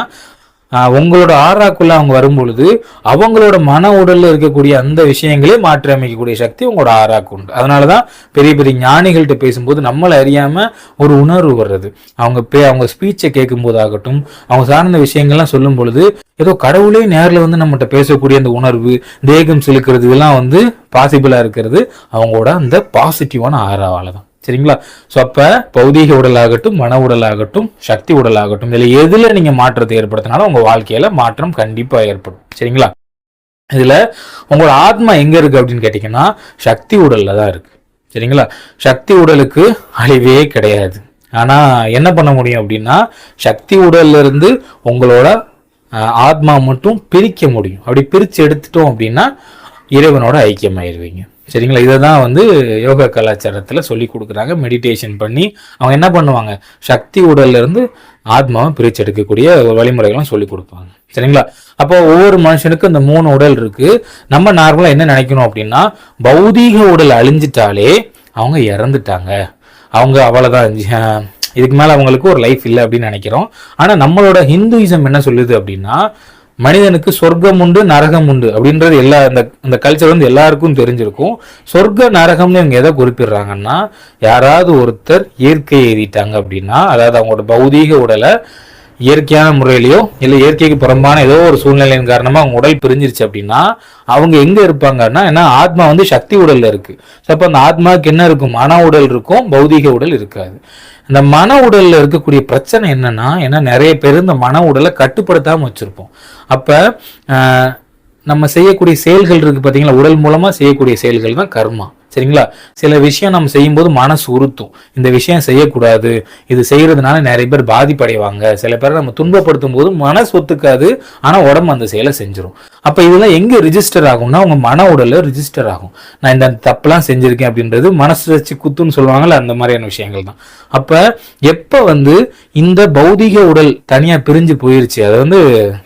A: உங்களோட ஆறாக்குள்ள அவங்க வரும்பொழுது அவங்களோட மன உடல்ல இருக்கக்கூடிய அந்த விஷயங்களே மாற்றி அமைக்கக்கூடிய சக்தி உங்களோட ஆறாக்கு உண்டு. அதனால தான் பெரிய பெரிய ஞானிகள்கிட்ட பேசும்போது நம்மளை அறியாம ஒரு உணர்வு வர்றது. அவங்க பே அவங்க ஸ்பீச்சை கேட்கும்போதாகட்டும் அவங்க சார்ந்த விஷயங்கள்லாம் சொல்லும் பொழுது ஏதோ கடவுளே நேரில் வந்து நம்மகிட்ட பேசக்கூடிய அந்த உணர்வு தேகம் செலுக்கிறது இதெல்லாம் வந்து பாசிபிளாக இருக்கிறது. அவங்களோட அந்த பாசிட்டிவான ஆறாவால் தான் சரிங்களா? ஸோ அப்போ பௌதீக உடலாகட்டும் மன உடலாகட்டும் சக்தி உடலாகட்டும் இதில் எதில் நீங்கள் மாற்றத்தை ஏற்படுத்தினாலும் உங்கள் வாழ்க்கையில் மாற்றம் கண்டிப்பாக ஏற்படும். சரிங்களா? இதில் உங்களோட ஆத்மா எங்கே இருக்குது அப்படின்னு கேட்டிங்கன்னா சக்தி உடலில் தான் இருக்குது சரிங்களா? சக்தி உடலுக்கு அழிவே கிடையாது. ஆனால் என்ன பண்ண முடியும் அப்படின்னா சக்தி உடல்லிருந்து உங்களோட ஆத்மா மட்டும் பிரிக்க முடியும். அப்படி பிரித்து எடுத்துட்டோம் அப்படின்னா இறைவனோட ஐக்கியமாயிருவீங்க. சரிங்களா? இதை தான் வந்து யோகா கலாச்சாரத்தில் சொல்லி கொடுக்குறாங்க. மெடிடேஷன் பண்ணி அவங்க என்ன பண்ணுவாங்க? சக்தி உடல்லேருந்து ஆத்மாவை பிரிச்சு எடுக்கக்கூடிய வழிமுறைகளும் சொல்லி கொடுப்பாங்க. சரிங்களா? அப்போ ஒவ்வொரு மனுஷனுக்கும் இந்த மூணு உடல் இருக்குது நம்ம நார்மலாக என்ன நினைக்கணும் அப்படின்னா பௌதீக உடல் அழிஞ்சிட்டாலே அவங்க இறந்துட்டாங்க. அவங்க அவ்வளோதான் இதுக்கு மேலே அவங்களுக்கு ஒரு லைஃப் இல்லை அப்படின்னு நினைக்கிறோம். ஆனால் நம்மளோட ஹிந்துயிசம் என்ன சொல்லுது அப்படின்னா மனிதனுக்கு சொர்க்கம் உண்டு நரகம் உண்டு அப்படின்றது எல்லா இந்த இந்த கல்ச்சர் வந்து எல்லாருக்கும் தெரிஞ்சிருக்கும். சொர்க்க நரகம்னு இவங்க எதை குறிப்பிடுறாங்கன்னா யாராவது ஒருத்தர் இயற்கை எழுதிட்டாங்க அப்படின்னா அதாவது அவங்களோட பௌதீக உடலை இயற்கையான முறையிலையோ இல்லை இயற்கைக்கு புறம்பான ஏதோ ஒரு சூழ்நிலையின் காரணமாக அவங்க உடல் பிரிஞ்சிருச்சு அப்படின்னா அவங்க எங்கே இருப்பாங்கன்னா ஏன்னா ஆத்மா வந்து சக்தி உடலில் இருக்குது ஸோ அப்போ அந்த ஆத்மாவுக்கு என்ன இருக்கும்? மன உடல் இருக்கும் பௌதீக உடல் இருக்காது. இந்த மன உடலில் இருக்கக்கூடிய பிரச்சனை என்னன்னா ஏன்னா நிறைய பேர் இந்த மன உடலை கட்டுப்படுத்தாம வச்சிருப்போம். அப்ப நம்ம செய்யக்கூடிய செயல்கள் இருக்கு பார்த்தீங்களா உடல் மூலமா செய்யக்கூடிய செயல்கள் தான் கர்மா. சரிங்களா? சில விஷயம் நம்ம செய்யும்போது மனசு உறுத்தும். இந்த விஷயம் செய்யக்கூடாது. இது செய்யறதுனால நிறைய பேர் பாதிப்படைவாங்க. சில பேரை நம்ம துன்பப்படுத்தும் போது மனசு ஒத்துக்காது. ஆனா உடம்பு அந்த செயலை செஞ்சிடும் அப்ப இதெல்லாம் எங்க ரிஜிஸ்டர் ஆகும்னா உங்கள் மன உடல்ல ரிஜிஸ்டர் ஆகும். நான் இந்த தப்புலாம் செஞ்சிருக்கேன் அப்படின்றது மனசு வச்சு குத்துன்னு சொல்லுவாங்கல்ல அந்த மாதிரியான விஷயங்கள் தான். அப்ப எப்ப வந்து இந்த பௌதிக உடல் தனியா பிரிஞ்சு போயிருச்சு அதை வந்து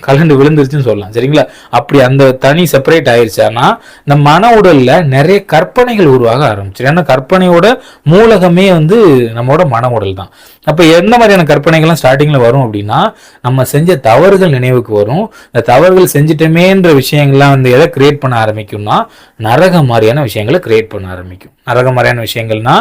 A: கலண்டு விழுந்துருச்சுன்னு சொல்லலாம். சரிங்களா? அப்படி அந்த தனி செப்பரேட் ஆயிடுச்சானா இந்த மன உடல்ல நிறைய கற்பனைகள் உருவாக ஆரம்பிச்சிடும் ஏன்னா கற்பனையோட மூலகமே வந்து நம்மளோட மன உடல் தான். அப்போ எந்த மாதிரியான கற்பனைகள்லாம் ஸ்டார்டிங்கில் வரும் அப்படின்னா நம்ம செஞ்ச தவறுகள் நினைவுக்கு வரும். இந்த தவறுகள் செஞ்சிட்டமேன்ற விஷயங்கள்லாம் வந்து எதை கிரியேட் பண்ண ஆரம்பிக்கும்னா நரக மாதிரியான விஷயங்களை கிரியேட் பண்ண ஆரம்பிக்கும். நரக மாதிரியான விஷயங்கள்னா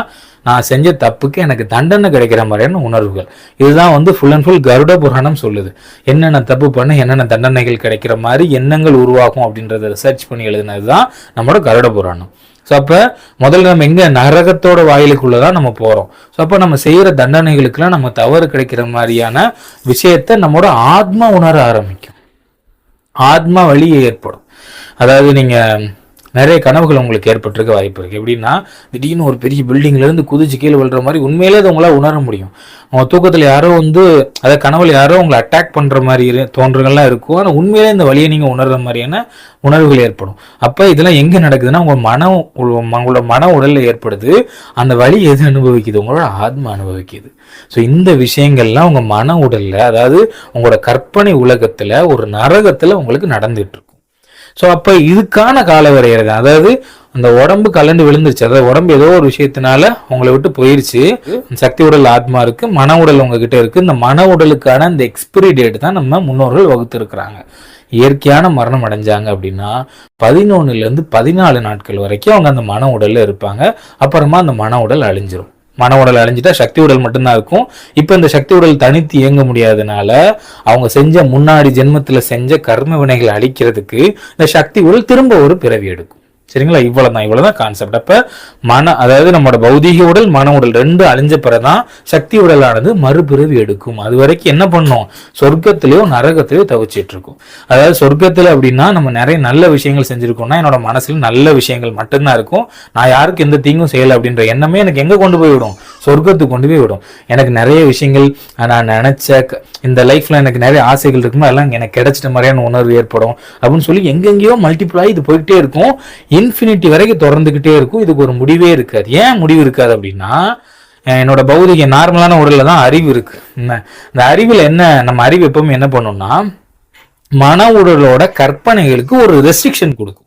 A: நான் செஞ்ச தப்புக்கு எனக்கு தண்டனை கிடைக்கிற மாதிரியான உணர்வுகள். இதுதான் வந்து full and full Garuda Purana சொல்லுது. என்னென்ன தப்பு பண்ண என்னென்ன தண்டனைகள் கிடைக்கிற மாதிரி எண்ணங்கள் உருவாகும் அப்படின்றத ரிசர்ச் பண்ணி எழுதினது தான் நம்மளோட கருட புராணம். ஸோ அப்போ முதல்ல நம்ம எங்கே நரகத்தோட வாயிலுக்குள்ளே தான் நம்ம போகிறோம் ஸோ அப்போ நம்ம செய்கிற தண்டனைகளுக்கெல்லாம் நம்ம தவறு கிடைக்கிற மாதிரியான விஷயத்த நம்மளோட ஆத்மா உணர ஆரம்பிக்கும். ஆத்மா வழி ஏற்படும். அதாவது நீங்கள் நிறைய கனவுகள் உங்களுக்கு ஏற்பட்டிருக்க வாய்ப்பு இருக்குது எப்படின்னா திடீர்னு ஒரு பெரிய பில்டிங்லேருந்து குதிச்சு கீழே விழுற மாதிரி உண்மையிலே அதை உங்களால் உணர முடியும். அவங்க தூக்கத்தில் யாரோ வந்து அதை கனவுல யாரோ உங்களை அட்டாக் பண்ணுற மாதிரி இரு- இருக்கும். ஆனால் உண்மையிலே இந்த வழியை நீங்கள் உணர்ற மாதிரியான உணர்வுகள் ஏற்படும். அப்போ இதெல்லாம் எங்கே நடக்குதுன்னா உங்கள் மன உங்களோட மன உடலில் ஏற்படுது. அந்த வழி எது அனுபவிக்குது? உங்களோட ஆத்மா அனுபவிக்குது. ஸோ இந்த விஷயங்கள்லாம் உங்கள் மன உடலில் அதாவது உங்களோட கற்பனை உலகத்தில் ஒரு நரகத்தில் உங்களுக்கு நடந்துட்டு ஸோ அப்போ இதுக்கான கால வரையறை அதாவது அந்த உடம்பு கலந்து விழுந்துருச்சு. அதாவது உடம்பு ஏதோ ஒரு விஷயத்தினால உங்களை விட்டு போயிருச்சு. சக்தி உடல் ஆத்மா இருக்கு மன உடல் உங்ககிட்ட இருக்கு. இந்த மன உடலுக்கான இந்த எக்ஸ்பிரி டேட் தான் நம்ம முன்னோர்கள் வகுத்திருக்கிறாங்க. இயற்கையான மரணம் அடைஞ்சாங்க அப்படின்னா பதினொன்னுல இருந்து பதினாலு நாட்கள் வரைக்கும் அவங்க அந்த மன உடல்ல இருப்பாங்க. அப்புறமா அந்த மன உடல் அழிஞ்சிரும். மன உடல் அழிஞ்சிட்டா சக்தி உடல் மட்டும்தான் இருக்கும். இப்போ இந்த சக்தி உடல் தனித்து இயங்க முடியாதனால அவங்க செஞ்ச முன்னாடி ஜென்மத்தில் செஞ்ச கர்ம வினைகளை அழிக்கிறதுக்கு இந்த சக்தி உடல் திரும்ப ஒரு பிறவி எடுக்கும். சரிங்களா? இவ்வளவுதான் இவ்வளவுதான் கான்செப்ட் அப்ப மன அதாவது நம்மளோட பௌதீக உடல் மன உடல் ரெண்டு அழிஞ்ச பிறதான் சக்தி உடலானது மறுபிறவி எடுக்கும். அது வரைக்கும் என்ன பண்ணும்? சொர்க்கத்திலேயோ நரகத்திலேயோ தவிச்சிட்டு இருக்கும். அதாவது சொர்க்கத்துல அப்படின்னா நம்ம நிறைய நல்ல விஷயங்கள் செஞ்சிருக்கோம்னா என்னோட மனசுல நல்ல விஷயங்கள் மட்டும்தான் இருக்கும். நான் யாருக்கும் எந்த தீங்கும் செய்யலை அப்படின்ற எண்ணமே எனக்கு எங்க கொண்டு போய் விடும்? சொர்க்கத்துக்கு கொண்டு போய் விடும். எனக்கு நிறைய விஷயங்கள் நான் நினைச்ச இந்த லைஃப்ல எனக்கு நிறைய ஆசைகள் இருக்குமோ அதெல்லாம் எனக்கு கிடைச்சிட்ட மாதிரியான உணர்வு ஏற்படும் அப்படின்னு சொல்லி எங்கெங்கேயோ மல்டிப்ளை இது போயிட்டே இருக்கும். இன்ஃபினிட்டி வரைக்கும் தொடர்ந்துக்கிட்டே இருக்கும். இதுக்கு ஒரு முடிவே இருக்காது. ஏன் முடிவு இருக்காது அப்படின்னா என்னோட பௌதிக நார்மலான உடலில் தான் அறிவு இருக்கு. என்ன? இந்த அறிவில் என்ன நம்ம அறிவு எப்பவுமே என்ன பண்ணோம்னா மன உடலோட கற்பனைகளுக்கு ஒரு ரெஸ்ட்ரிக்ஷன் கொடுக்கும்.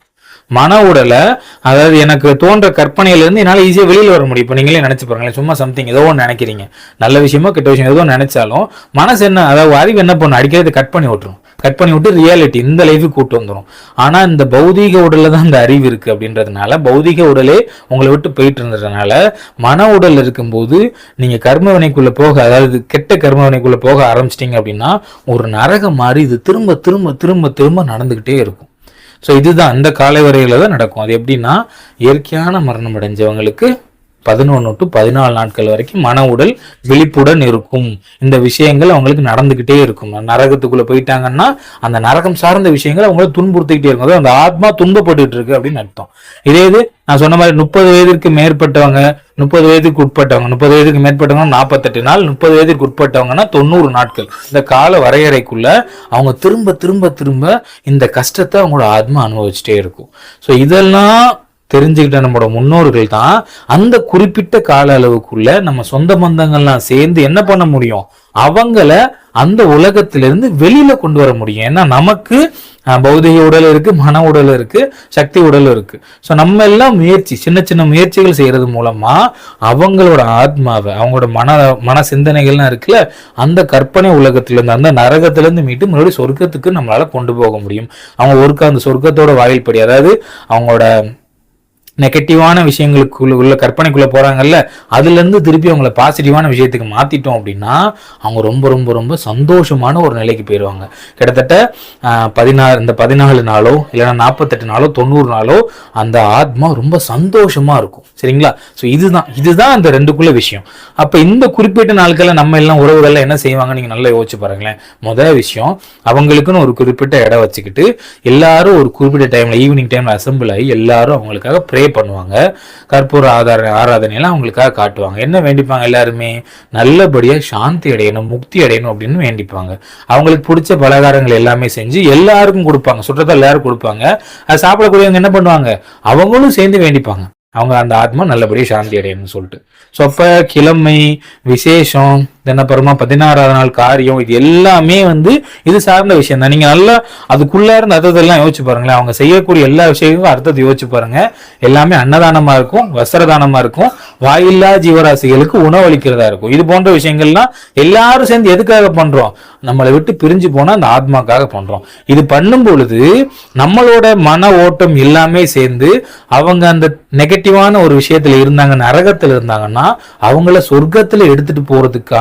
A: மன உடலை அதாவது எனக்கு தோன்ற கற்பனையிலேருந்து என்னால் ஈஸியாக வெளியில் வர முடியும். இப்போ நீங்களே நினச்சி பாருங்களேன் சும்மா சம்திங் ஏதோ ஒன்று நினைக்கிறீங்க. நல்ல விஷயமோ கெட்ட விஷயம் ஏதோ நினைச்சாலும் மனசு என்ன அதாவது அறிவு என்ன பண்ணும்? அடிக்கிறது கட் பண்ணி விட்டுரும். கட் பண்ணி விட்டு ரியாலிட்டி இந்த லைஃபுக்கு கூட்டு வந்துடும் ஆனால் இந்த பௌதீக உடலில் தான் இந்த அறிவு இருக்குது அப்படின்றதுனால பௌதீக உடலே உங்களை விட்டு போயிட்டு இருந்ததுனால மன உடல் இருக்கும்போது நீங்கள் கர்மவினைக்குள்ளே போக அதாவது கெட்ட கர்மவினைக்குள்ளே போக ஆரம்பிச்சிட்டிங்க அப்படின்னா ஒரு நரகம் மாதிரி இது திரும்ப திரும்ப திரும்ப திரும்ப நடந்துக்கிட்டே இருக்கும். ஸோ இதுதான் அந்த காலை வரையில் தான் நடக்கும். அது எப்படின்னா இயற்கையான மரணம் அடைஞ்சவங்களுக்கு பதினொன்று டு பதினாலு நாட்கள் வரைக்கும் மன உடல் விழிப்புடன் இருக்கும். இந்த விஷயங்கள் அவங்களுக்கு நடந்துக்கிட்டே இருக்கும். நரகத்துக்குள்ள போயிட்டாங்கன்னா அந்த நரகம் சார்ந்த விஷயங்கள் அவங்கள துன்புறுத்திக்கிட்டே இருக்கும். அந்த ஆத்மா துன்பப்பட்டுட்டு இருக்கு அப்படின்னு அர்த்தம். இதே இது நான் சொன்ன மாதிரி முப்பது வயதிற்கு மேற்பட்டவங்க முப்பது வயதுக்கு உட்பட்டவங்க முப்பது வயதுக்கு மேற்பட்டவங்க நாற்பத்தெட்டு நாள் முப்பது வயதுக்கு உட்பட்டவங்கன்னா தொண்ணூறு நாட்கள். இந்த கால வரையறைக்குள்ள அவங்க திரும்ப திரும்ப திரும்ப இந்த கஷ்டத்தை அவங்களோட ஆத்மா அனுபவிச்சுட்டே இருக்கும். ஸோ இதெல்லாம் தெரிஞ்சுக்கிட்ட நம்மளோட முன்னோர்கள் தான் அந்த குறிப்பிட்ட கால அளவுக்குள்ள நம்ம சொந்த பந்தங்கள்லாம் சேர்ந்து என்ன பண்ண முடியும்? அவங்கள அந்த உலகத்திலிருந்து வெளியில கொண்டு வர முடியும். ஏன்னா நமக்கு பௌதிக உடல் இருக்கு மன உடல் இருக்கு சக்தி உடல் இருக்கு. ஸோ நம்ம எல்லாம் முயற்சி சின்ன சின்ன முயற்சிகள் செய்யறது மூலமா அவங்களோட ஆத்மாவை அவங்களோட மன மன சிந்தனைகள்லாம் இருக்குல்ல அந்த கற்பனை உலகத்திலிருந்து அந்த நரகத்திலிருந்து மீட்டு மறுபடியும் சொர்க்கத்துக்கு நம்மளால கொண்டு போக முடியும். அவங்க ஒருக்க அந்த சொர்க்கத்தோட வாயில்படி அதாவது அவங்களோட நெகட்டிவான விஷயங்களுக்குள்ள உள்ள கற்பனைக்குள்ளே போகிறாங்கல்ல அதுலேருந்து திருப்பி அவங்கள பாசிட்டிவான விஷயத்துக்கு மாற்றிட்டோம் அப்படின்னா அவங்க ரொம்ப ரொம்ப ரொம்ப சந்தோஷமான ஒரு நிலைக்கு போயிடுவாங்க கிட்டத்தட்ட பதினாறு இந்த பதினாலு நாளோ இல்லைன்னா நாற்பத்தெட்டு நாளோ தொண்ணூறு நாளோ அந்த ஆத்மா ரொம்ப சந்தோஷமா இருக்கும். சரிங்களா? ஸோ இதுதான் இதுதான் அந்த ரெண்டுக்குள்ள விஷயம். அப்போ இந்த குறிப்பிட்ட நாட்களில் நம்ம எல்லாம் உறவுகளில் என்ன செய்வாங்க நீங்கள் நல்லா யோசிச்சு பாருங்களேன். முதல் விஷயம் அவங்களுக்குன்னு ஒரு குறிப்பிட்ட இடம் வச்சுக்கிட்டு எல்லாரும் ஒரு குறிப்பிட்ட டைமில் ஈவினிங் டைமில் அசம்பிள் ஆகி எல்லாரும் அவங்களுக்காக ப்ரே பண்ணுவாங்க. கற்பூர ஆதார ஆராதனையெல்லாம் அவங்களுக்காக காட்டுவாங்க. என்ன வேண்டிப்பாங்க எல்லாருமே? நல்லபடியா சாந்தி அடையணும் முக்தி அடையணும் அப்படின்னு வேண்டிப்பாங்க. அவங்களுக்கு பிடிச்ச பலகாரங்கள் எல்லாமே செஞ்சு எல்லாருக்கும் கொடுப்பாங்க. சுற்றத்தை எல்லாரும் கொடுப்பாங்க. அது சாப்பிடக்கூடியவங்க என்ன பண்ணுவாங்க? அவங்களும் சேர்ந்து வேண்டிப்பாங்க. அவங்க அந்த ஆத்மா நல்லபடியா சாந்தி அடையணும்னு சொல்லிட்டு. ஸோ அப்போ கிழமை விசேஷம் தினப்பரமா பதினாறாவது நாள் காரியம் இது எல்லாமே வந்து இது சார்ந்த விஷயம் தான். நீங்க நல்லா அதுக்குள்ள இருந்த அர்த்தத்தெல்லாம் யோசிச்சு பாருங்களேன். அவங்க செய்யக்கூடிய எல்லா விஷயங்களும் அர்த்தத்தை யோசிச்சு பாருங்க. எல்லாமே அன்னதானமா இருக்கும் வஸ்திரதானமா இருக்கும் வாயில்லா ஜீவராசிகளுக்கு உணவளிக்கிறதா இருக்கும். இது போன்ற விஷயங்கள்லாம் எல்லாரும் சேர்ந்து எதுக்காக பண்றோம்? நம்மளை விட்டு பிரிஞ்சு போனா அந்த ஆத்மாக்காக பண்றோம். இது பண்ணும் பொழுது நம்மளோட மன ஓட்டம் எல்லாமே சேர்ந்து அவங்க அந்த நெகட்டிவான ஒரு விஷயத்துல இருந்தாங்க நரகத்துல இருந்தாங்கன்னா அவங்கள சொர்க்கத்துல எடுத்துட்டு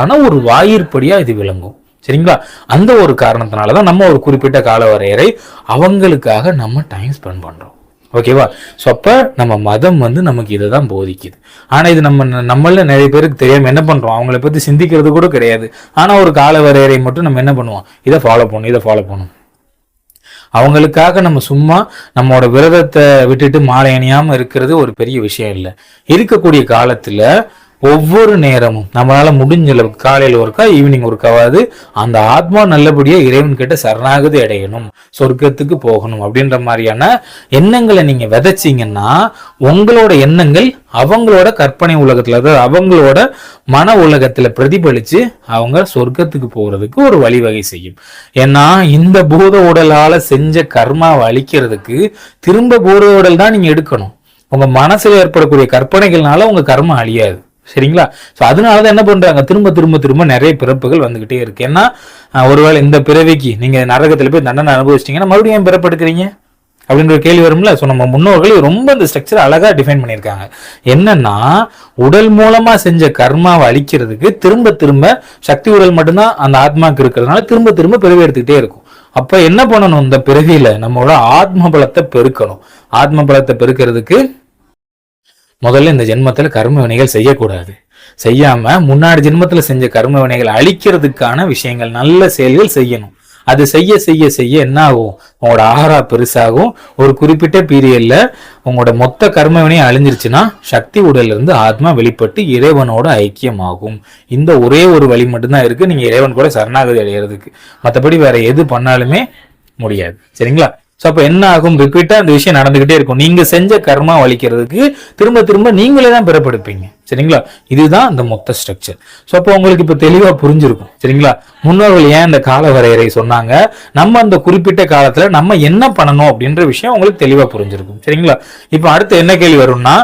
A: போறதுக்கான ஒரு வாயிற்படியா இது விளங்கும். சரிங்களா? அந்த ஒரு காரணத்தினால தான் நம்ம ஒரு குறிப்பிட்ட கால வரையறை அவங்களுக்காக நம்ம டைம் ஸ்பெண்ட் பண்றோம். ஓகேவா ஸோ அப்போ நம்ம மதம் வந்து நமக்கு இதை தான் போதிக்குது. ஆனால் இது நம்ம நம்மள நிறைய பேருக்கு தெரியாமல் என்ன பண்றோம்? அவங்கள பத்தி சிந்திக்கிறது கூட கிடையாது. ஆனால் ஒரு கால வரையறை மட்டும் நம்ம என்ன பண்ணுவோம்? இதை ஃபாலோ பண்ணும் இதை ஃபாலோ பண்ணும் அவங்களுக்காக நம்ம சும்மா நம்மளோட விரதத்தை விட்டுட்டு மாலை அணியாமல் இருக்கிறது ஒரு பெரிய விஷயம் இல்லை. இருக்கக்கூடிய காலத்துல ஒவ்வொரு நேரமும் நம்மளால முடிஞ்ச அளவுக்கு காலையில் ஒருக்கா ஈவினிங் ஒருக்காவது அந்த ஆத்மா நல்லபடியா இறைவன் கிட்ட சரணாகதி அடையணும் சொர்க்கத்துக்கு போகணும் அப்படின்ற மாதிரியான எண்ணங்களை நீங்க விதைச்சீங்கன்னா உங்களோட எண்ணங்கள் அவங்களோட கற்பனை உலகத்துல அதாவது அவங்களோட மன உலகத்துல பிரதிபலிச்சு அவங்க சொர்க்கத்துக்கு போறதுக்கு ஒரு வழிவகை செய்யும். ஏன்னா இந்த பூத உடலால செஞ்ச கர்மாவை அழிக்கிறதுக்கு திரும்ப பூத உடல் தான் நீங்க எடுக்கணும். உங்க மனசுல ஏற்படக்கூடிய கற்பனைகள்னால உங்க கர்மம் அழியாது. சரிங்களா? ஸோ அதனால தான் என்ன பண்றாங்க? திரும்ப திரும்ப திரும்ப நிறைய பிறப்புகள் வந்துகிட்டே இருக்கு. ஏன்னா ஒருவேளை இந்த பிறவிக்கு நீங்க நரகத்தில் போய் தண்டனை அனுபவிச்சிட்டீங்கன்னா மறுபடியும் ஏன் பிறப்பெடுக்கிறீங்க? அப்படின்ற ஒரு கேள்வி வரும்ல. ஸோ நம்ம முன்னோர்கள் ரொம்ப இந்த ஸ்ட்ரக்சர் அழகாக டிஃபைன் பண்ணியிருக்காங்க. என்னன்னா உடல் மூலமாக செஞ்ச கர்மாவை அழிக்கிறதுக்கு திரும்ப திரும்ப சக்தி உடல் மட்டும்தான் அந்த ஆத்மாவுக்கு இருக்கிறதுனால திரும்ப திரும்ப பிறவி எடுத்துக்கிட்டே இருக்கும். அப்போ என்ன பண்ணணும்? இந்த பிறவியில் நம்மளோட ஆத்ம பலத்தை பெருக்கணும். ஆத்ம பலத்தை பெருக்கிறதுக்கு முதல்ல இந்த ஜென்மத்தில் கர்ம வினைகள் செய்யக்கூடாது. செய்யாம முன்னாடி ஜென்மத்தில் செஞ்ச கர்ம வினைகள் அழிக்கிறதுக்கான விஷயங்கள் நல்ல செயல்கள் செய்யணும். அது செய்ய செய்ய செய்ய என்ன ஆகும் உங்களோட ஆஹரா பெருசாகும். ஒரு குறிப்பிட்ட பீரியட்ல உங்களோட மொத்த கர்ம வினை அழிஞ்சிருச்சுன்னா சக்தி உடல்ல இருந்து ஆத்மா வெளிப்பட்டு இறைவனோட ஐக்கியமாகும். இந்த ஒரே ஒரு வழி மட்டும்தான் இருக்கு. நீங்க இறைவன் கூட சரணாகதி அடைகிறதுக்கு மற்றபடி வேற எது பண்ணாலுமே முடியாது. சரிங்களா? ஸோ அப்போ என்ன ஆகும்? ரிப்பீட்டாக அந்த விஷயம் நடந்துகிட்டே இருக்கும். நீங்க செஞ்ச கர்மா வலிக்கிறதுக்கு திரும்ப திரும்ப நீங்களே தான் பிறப்படுப்பீங்க. சரிங்களா? இதுதான் அந்த மொத்த ஸ்ட்ரக்சர் ஸோ அப்போ உங்களுக்கு இப்போ தெளிவாக புரிஞ்சிருக்கும். சரிங்களா? முன்னோர்கள் ஏன் இந்த கால வரையறை சொன்னாங்க? நம்ம அந்த குறிப்பிட்ட காலத்தில் நம்ம என்ன பண்ணணும் அப்படின்ற விஷயம் உங்களுக்கு தெளிவாக புரிஞ்சிருக்கும். சரிங்களா? இப்போ அடுத்து என்ன கேள்வி வரும்னா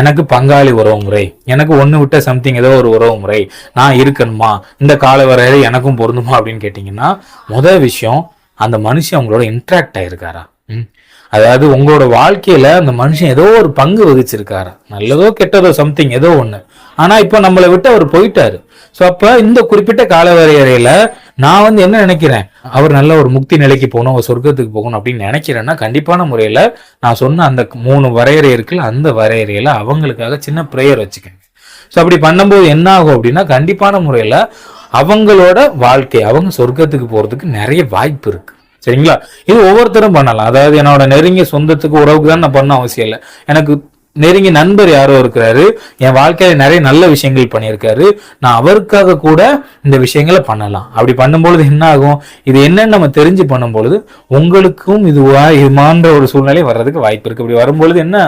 A: எனக்கு பங்காளி உறவு முறை. எனக்கு ஒன்று விட்ட சம்திங் ஏதோ ஒரு உறவு முறை. நான் இருக்கணுமா? இந்த கால வரையறை எனக்கும் பொருந்துமா அப்படின்னு கேட்டிங்கன்னா முதல் விஷயம் அந்த மனுஷன் உங்களோட இன்ட்ராக்ட் ஆயிருக்காரா? ம். அதாவது உங்களோட வாழ்க்கையில அந்த மனுஷன் ஏதோ ஒரு பங்கு வகிச்சிருக்காரா? நல்லதோ கெட்டதோ சம்திங் ஏதோ ஒண்ணு. ஆனா இப்போ நம்மளை விட்டு அவர் போயிட்டாரு. ஸோ அப்ப இந்த குறிப்பிட்ட கால வரையறையில நான் வந்து என்ன நினைக்கிறேன்? அவர் நல்ல ஒரு முக்தி நிலைக்கு போகணும் ஒரு சொர்க்கத்துக்கு போகணும் அப்படின்னு நினைக்கிறேன்னா கண்டிப்பான முறையில நான் சொன்ன அந்த மூணு வரையறை இருக்குல்ல அந்த வரையறையில அவங்களுக்காக சின்ன ப்ரேயர் வச்சுக்கேன் ஸோ அப்படி பண்ணும்போது என்ன ஆகும் அப்படின்னா கண்டிப்பான முறையில் அவங்களோட வாழ்க்கை அவங்க சொர்க்கத்துக்கு போகிறதுக்கு நிறைய வாய்ப்பு இருக்கு. சரிங்களா? இது ஒவ்வொருத்தரும் பண்ணலாம். அதாவது என்னோட நெருங்கிய சொந்தத்துக்கு உறவுக்கு தான் நான் பண்ண அவசியம் இல்லை. எனக்கு நெருங்கிய நண்பர் யாரோ இருக்கிறாரு. என் வாழ்க்கையில நிறைய நல்ல விஷயங்கள் பண்ணியிருக்காரு. நான் அவருக்காக கூட இந்த விஷயங்களை பண்ணலாம். அப்படி பண்ணும்பொழுது என்ன ஆகும் இது என்னன்னு நம்ம தெரிஞ்சு பண்ணும்பொழுது உங்களுக்கும் இதுவா இதுமான்ற ஒரு சூழ்நிலை வர்றதுக்கு வாய்ப்பு இருக்கு. அப்படி வரும்பொழுது என்ன?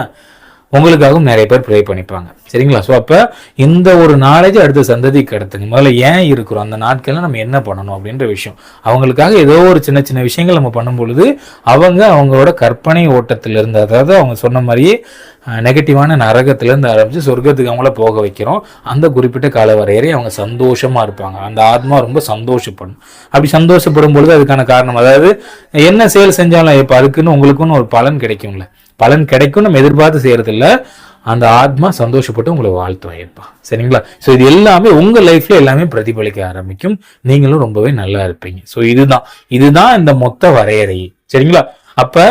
A: உங்களுக்காகவும் நிறைய பேர் ப்ரே பண்ணிப்பாங்க. சரிங்களா? ஸோ அப்போ இந்த ஒரு நாலேஜ் அடுத்த சந்ததிக்கு கடத்துங்க. முதல்ல ஏன் இருக்கிறோம்? அந்த நாட்களில் நம்ம என்ன பண்ணணும் அப்படின்ற விஷயம். அவங்களுக்காக ஏதோ ஒரு சின்ன சின்ன விஷயங்கள் நம்ம பண்ணும் பொழுது அவங்க அவங்களோட கற்பனை ஓட்டத்திலிருந்து அதாவது அவங்க சொன்ன மாதிரியே நெகட்டிவான நரகத்திலேருந்து ஆரம்பித்து சொர்க்கத்துக்கு அவங்கள போக வைக்கிறோம். அந்த குறிப்பிட்ட கால வரையறை அவங்க சந்தோஷமாக இருப்பாங்க. அந்த ஆத்மா ரொம்ப சந்தோஷப்படும். அப்படி சந்தோஷப்படும் பொழுது அதுக்கான காரணம் அதாவது என்ன செயல் செஞ்சாலும் இப்போ அதுக்குன்னு உங்களுக்குன்னு ஒரு பலன் கிடைக்கும்ல. பலன் கிடைக்கும் நம்ம எதிர்பார்த்து செய்யறதில்ல. அந்த ஆத்மா சந்தோஷப்பட்டு உங்களை வாழ்த்து வாயிருப்பா சரிங்களா? ஸோ இது எல்லாமே உங்கள் லைஃப்ல எல்லாமே பிரதிபலிக்க ஆரம்பிக்கும். நீங்களும் ரொம்பவே நல்லா இருப்பீங்க. ஸோ இதுதான். இதுதான் இந்த மொத்த வரையறை. சரிங்களா? அப்போ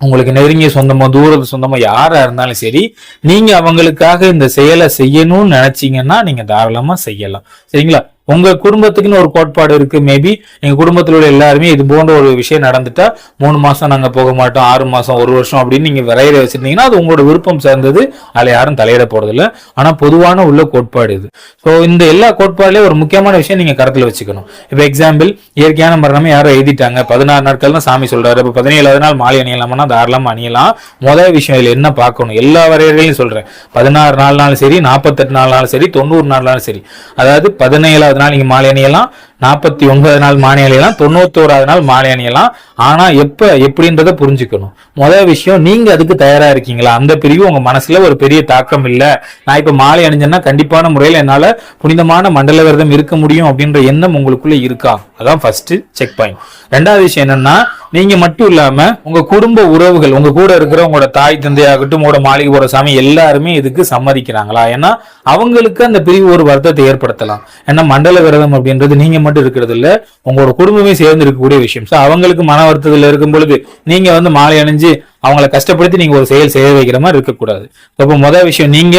A: உங்களுக்கு நெருங்கிய சொந்தமோ தூரத்து சொந்தமோ யாரா இருந்தாலும் சரி நீங்க அவங்களுக்காக இந்த செயலை செய்யணும்னு நினைச்சீங்கன்னா நீங்க தாராளமா செய்யலாம். சரிங்களா? உங்க குடும்பத்துக்குன்னு ஒரு கோட்பாடு இருக்கு மேபி எங்க குடும்பத்தில் உள்ள எல்லாருமே இது போன்ற ஒரு விஷயம் நடந்துட்டா மூணு மாசம் நாங்க போக மாட்டோம் ஆறு மாசம் ஒரு வருஷம் அப்படின்னு நீங்க விரையில வச்சிருந்தீங்கன்னா அது உங்களோட விருப்பம் சார்ந்தது அதுல யாரும் தலையிட போறதில்ல. ஆனா பொதுவான உள்ள கோட்பாடு இது. ஸோ இந்த எல்லா கோட்பாடுலயும் ஒரு முக்கியமான விஷயம் நீங்க கருத்துல வச்சுக்கணும். இப்போ எக்ஸாம்பிள் இயற்கையான மரணமே யாரோ எழுதிட்டாங்க. பதினாறு நாட்கள் தான் சாமி சொல்றாரு. இப்போ பதினேழாவது நாள் மாலை அணியலாம்னா தாராளமா அணியலாம். முதல் விஷயம் இதுல என்ன பார்க்கணும்? எல்லா வரையறையும் சொல்றேன். பதினாறு நாள்னாலும் சரி நாற்பத்தெட்டு நாள்னாலும் சரி தொண்ணூறு நாள்னாலும் சரி. அதாவது பதினேழாவது நாள் நீங்க மாலை அணியலாம். நாற்பத்தி ஒன்பது நாள் மாலை அணியலாம். தொண்ணூத்தோராவது நாள் மாலை அணியலாம். ஆனா எப்ப எப்படின்றத புரிஞ்சுக்கணும். முதல் விஷயம் நீங்க அதுக்கு தயாரா இருக்கீங்களா? அந்த பிரிவு உங்க மனசுல ஒரு பெரிய தாக்கம் இல்ல. நான் இப்ப மாலை அணிஞ்சேன்னா கண்டிப்பான முறையில் என்னால புனிதமான மண்டல விரதம் இருக்க முடியும் அப்படின்ற எண்ணம் உங்களுக்குள்ள இருக்கா? அதான் ஃபர்ஸ்ட் செக் பாயிண்ட் ரெண்டாவது விஷயம் என்னன்னா நீங்க மட்டும் இல்லாம உங்க குடும்ப உறவுகள் உங்க கூட இருக்கிற உங்களோட தாய் தந்தையாகட்டும் உங்களோட மாளிகை போற சாமி எல்லாருமே இதுக்கு சம்மதிக்கிறாங்களா? ஏன்னா அவங்களுக்கு அந்த பிரிவு ஒரு வருத்தத்தை ஏற்படுத்தலாம். ஏன்னா மண்டல விரதம் அப்படின்றது நீங்க மட்டும் இருக்கிறது இல்ல உங்களோட குடும்பமே சேர்ந்து இருக்கக்கூடிய விஷயம். ஸோ அவங்களுக்கு மன வருத்தத்தில் இருக்கும் பொழுது நீங்க வந்து மாலை அணிஞ்சு அவங்கள கஷ்டப்படுத்தி நீங்க ஒரு செயல் செய்ய வைக்கிற மாதிரி இருக்கக்கூடாது. இப்போ முதல் விஷயம் நீங்க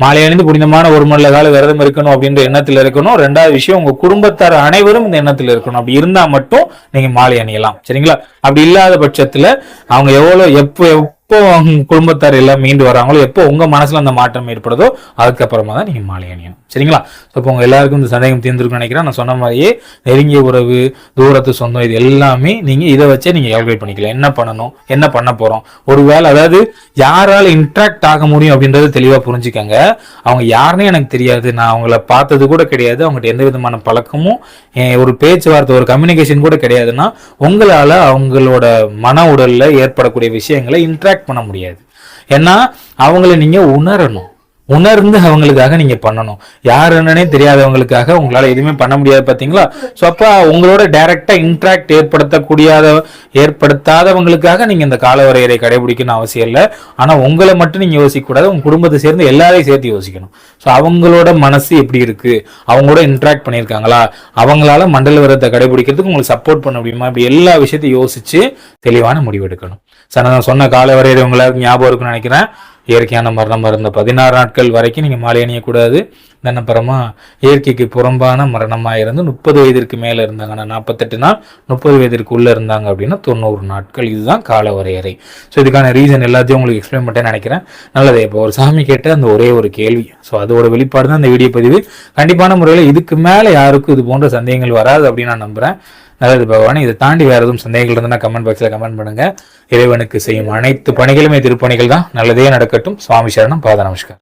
A: மாலை அணிந்து புனிதமான ஒரு மல்ல கால விரதம் இருக்கணும் அப்படின்ற எண்ணத்துல இருக்கணும். ரெண்டாவது விஷயம் உங்க குடும்பத்தார் அனைவரும் இந்த எண்ணத்துல இருக்கணும். அப்படி இருந்தா மட்டும் நீங்க மாலை அணியலாம் சரிங்களா? அப்படி இல்லாத பட்சத்துல அவங்க எவ்வளவு எப்போ எப்போ அவங்க குடும்பத்தார் எல்லாம் மீண்டு வராங்களோ எப்போ உங்க மனசுல அந்த மாற்றம் ஏற்படுதோ அதுக்கப்புறமா தான் நீங்க மாலை அணியணும். சரிங்களா? ஸோ இப்போ உங்க எல்லாருக்கும் இந்த சந்தேகம் தீர்ந்துருக்குன்னு நினைக்கிறேன். நான் சொன்ன மாதிரியே நெருங்கிய உறவு தூரத்து சொந்தம் இது எல்லாமே நீங்க இதை வச்சே நீங்க எவல்வேட் பண்ணிக்கலாம். என்ன பண்ணணும்? என்ன பண்ண போறோம்? ஒருவேளை அதாவது யாரால இன்ட்ராக்ட் ஆக முடியும் அப்படின்றத தெளிவா புரிஞ்சுக்கங்க. அவங்க யாருன்னு எனக்கு தெரியாது. நான் அவங்கள பார்த்தது கூட கிடையாது. அவங்ககிட்ட எந்த விதமான பழக்கமும் ஒரு பேச்சுவார்த்தை ஒரு கம்யூனிகேஷன் கூட கிடையாதுன்னா உங்களால அவங்களோட மன உடல்ல ஏற்படக்கூடிய விஷயங்களை இன்ட்ராக்ட் பண்ண முடியாது. ஏன்னா அவங்கள நீங்க உணரணும். உணர்ந்து அவங்களுக்காக நீங்க பண்ணணும். யார் என்னன்னே தெரியாதவங்களுக்காக உங்களால எதுவுமே பண்ண முடியாது பாத்தீங்களா? ஸோ அப்ப உங்களோட டைரக்டா இன்ட்ராக்ட் ஏற்படுத்தக்கூடியாத ஏற்படுத்தாதவங்களுக்காக நீங்க இந்த காலவரையறை கடைபிடிக்கணும் அவசியம் இல்லை. ஆனா உங்களை மட்டும் நீங்க யோசிக்க கூடாது உங்க குடும்பத்தை சேர்ந்து எல்லாரையும் சேர்த்து யோசிக்கணும். ஸோ அவங்களோட மனசு எப்படி இருக்கு? அவங்களோட இன்ட்ராக்ட் பண்ணியிருக்காங்களா? அவங்களால மண்டல விரத்தை கடைபிடிக்கிறதுக்கு உங்களுக்கு சப்போர்ட் பண்ண முடியுமா? இப்படி எல்லா விஷயத்தையும் யோசிச்சு தெளிவான முடிவு எடுக்கணும். நான் சொன்ன கால வரையறை உங்களுக்கு ஞாபகம் இருக்குன்னு நினைக்கிறேன். இயற்கையான மரணம் இருந்த பதினாறு நாட்கள் வரைக்கும் நீங்கள் மாலை அணியக்கூடாது. தினப்புறமா இயற்கைக்கு புறம்பான மரணமாக இருந்து முப்பது வயதிற்கு மேலே இருந்தாங்கன்னா நாற்பத்தெட்டு நாள் முப்பது வயதிற்கு உள்ளே இருந்தாங்க அப்படின்னா தொண்ணூறு நாட்கள். இதுதான் கால வரையறை. ஸோ இதுக்கான ரீசன் எல்லாத்தையும் உங்களுக்கு எக்ஸ்பிளைன் பண்ணிட்டேன்னு நினைக்கிறேன். நல்லது இப்போ ஒரு சாமி கேட்ட அந்த ஒரே ஒரு கேள்வி. ஸோ அதோட வெளிப்பாடு தான் இந்த வீடியோ பதிவு. கண்டிப்பான முறையில் இதுக்கு மேலே யாருக்கும் இது போன்ற சந்தேகங்கள் வராது அப்படின்னு நான் நம்புகிறேன் நல்லது பகவான். இதை தாண்டி வேற எதுவும் சந்தேகங்கள் இருந்தால் கமெண்ட் பாக்ஸில் கமெண்ட் பண்ணுங்க. இறைவனுக்கு செய்யும் அனைத்து பணிகளுமே திருப்பணிகள் தான். நல்லதே நடக்கட்டும். சுவாமி சரணம். பாத நமஸ்கார்